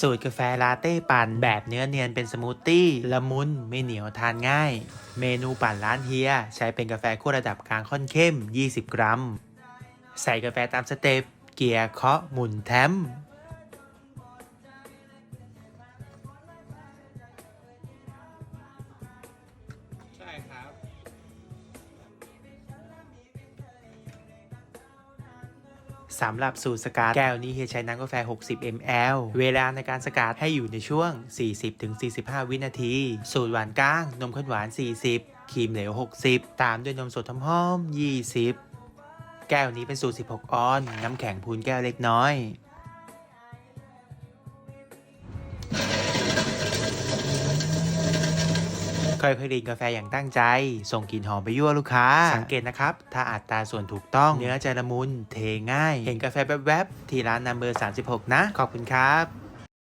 สูตรกาแฟลาเต้ปั่นแบบเนื้อเนียนเป็นสมูทตี้ละมุนไม่เหนียวทานง่าย เมนูปั่นร้านเฮีย ใช้เป็นกาแฟคั่วระดับกลางค่อนเข้ม 20 กรัม ใส่กาแฟตามสเต็ปเกียร์เคาะหมุนแทมใช่ครับ สำหรับสูตรสกัดแก้วนี้เฮียใช้น้ำกาแฟ 60 ml เวลาในการสกัดให้อยู่ในช่วง 40-45 วินาที สูตรหวานก้าง นมข้นหวาน 40 ครีมเหลว 60 ตามด้วยนมสดทำหอม 20 แก้วนี้เป็นสูตร 16 ออน น้ำแข็งพูนแก้วเล็กน้อย ค่อยๆรีดกาแฟอย่างตั้งใจ ส่งกลิ่นหอมไปยั่วลูกค้า สังเกตนะครับ ถ้าอัตราส่วนถูกต้อง เนื้อจะละมุน เทง่าย เห็นกาแฟแวบๆ ที่ร้านนัมเบอร์36 นะ ขอบคุณครับ